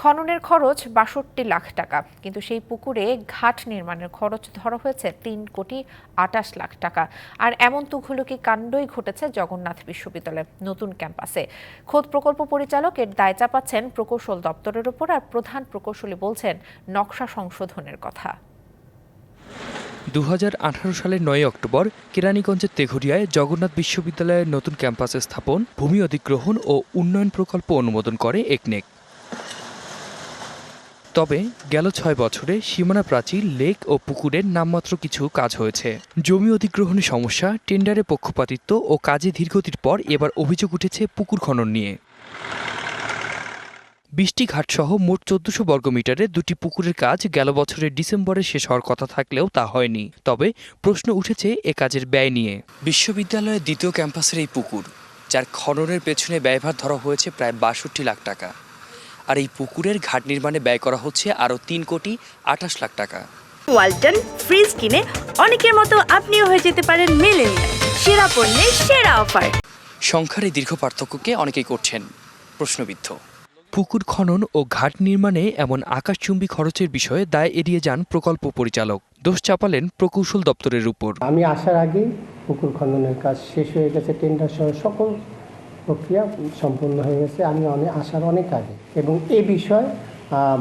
খননের খরচ বাষট্টি লাখ টাকা। কিন্তু সেই পুকুরে ঘাট নির্মাণের খরচ ধরা হয়েছে তিন কোটি আটাশ লাখ টাকা। আর এমন তুঘলকি কাণ্ডই ঘটেছে জগন্নাথ বিশ্ববিদ্যালয়ের নতুন ক্যাম্পাসে? খোদ প্রকল্প পরিচালক এর দায় চাপাচ্ছেন প্রকৌশল দপ্তরের উপর আর প্রধান প্রকৌশলী বলছেন নকশা সংশোধনের কথা। দু হাজার আঠারো সালের নয় অক্টোবর কেরানীগঞ্জের তেঘরিয়ায় জগন্নাথ বিশ্ববিদ্যালয়ের নতুন ক্যাম্পাসে স্থাপন, ভূমি অধিগ্রহণ ও উন্নয়ন প্রকল্প অনুমোদন করে একনেক। তবে গেল ছয় বছরে সীমানা প্রাচীর লেক ও পুকুরের নামমাত্র কিছু কাজ হয়েছে। জমি অধিগ্রহণের সমস্যা টেন্ডারে পক্ষপাতিত্ব ও কাজে ধীরগতির পর এবার অভিযোগ উঠেছে পুকুর খনন নিয়ে। বিশটি ঘাটসহ মোট চোদ্দশো বর্গমিটারে দুটি পুকুরের কাজ গেল বছরের ডিসেম্বরে শেষ হওয়ার কথা থাকলেও তা হয়নি। তবে প্রশ্ন উঠেছে এ কাজের ব্যয় নিয়ে। বিশ্ববিদ্যালয়ের দ্বিতীয় ক্যাম্পাসের এই পুকুর, যার খননের পেছনে ব্যয়ভার ধরা হয়েছে প্রায় বাষট্টি লাখ টাকা। আর এই পুকুরের ঘাট নির্মাণে ব্যয় করা হচ্ছে আরও তিন কোটি আঠাশ লাখ টাকা। ওয়ালটন ফ্রিজ কিনে অনেকের মতো আপনিও হয়ে যেতে পারেন মেলেনিয়া সেরা পণ্যের সেরা অফার। সংখ্যার এই দীর্ঘ পার্থক্যকে অনেকেই করছেন প্রশ্নবিদ্ধ। পুকুর খনন ও ঘাট নির্মাণে এমন আকাশচুম্বী খরচের বিষয়ে দায় এড়িয়ে যান প্রকল্প পরিচালক। দোষ চাপালেন প্রকৌশল দপ্তরের উপর। আমি আসার আগে পুকুর খননের কাজ শেষ হয়ে গেছে টেন্ডার সহ সকল প্রক্রিয়া সম্পূর্ণ হয়ে গেছে। আমি অনেক আসার অনেক আগে। এবং এ বিষয়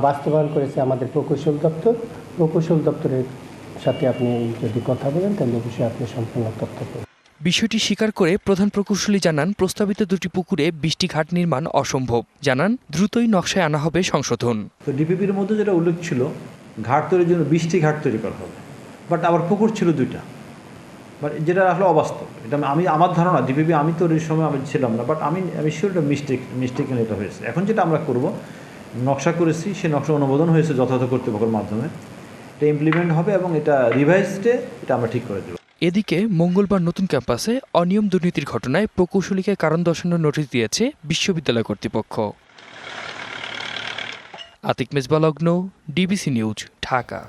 বাস্তবায়ন করেছে আমাদের প্রকৌশল দপ্তর। প্রকৌশল দপ্তরের সাথে আপনি যদি কথা বলেন তাহলে এ বিষয়ে আপনি সম্পূর্ণ তথ্য পাবেন বিষয়টি স্বীকার করে প্রধান প্রকৌশলী জানান প্রস্তাবিত দুটি পুকুরে বিশটি ঘাট নির্মাণ অসম্ভব। জানান দ্রুতই নকশায় আনা হবে সংশোধন। তো ডিপিপির মধ্যে যেটা উল্লেখ ছিল ঘাট তৈরির জন্য বিশটি ঘাট তৈরি করা হবে। বাট আবার পুকুর ছিল দুইটা। বাট যেটা আসলে অবাস্তব, এটা আমি আমার ধারণা ডিপিপি আমি তৈরির সময় আমি ছিলাম না বাট আমি আমি শিওর এটা মিস্টেক মিস্টেক এটা হয়েছে। এখন যেটা আমরা করব, নকশা করেছি সে নকশা অনুমোদন হয়েছে যথাযথ কর্তৃপক্ষের মাধ্যমে। এটা ইমপ্লিমেন্ট হবে এবং এটা রিভাইজডে এটা আমরা ঠিক করে দেবো। এদিকে মঙ্গলবার নতুন ক্যাম্পাসে অনিয়ম দুর্নীতির ঘটনায় প্রকৌশলীকে কারণ দর্শানোর নোটিশ দিয়েছে বিশ্ববিদ্যালয় কর্তৃপক্ষ। আতিক মেজবালগ্ন ডিবিসি নিউজ ঢাকা।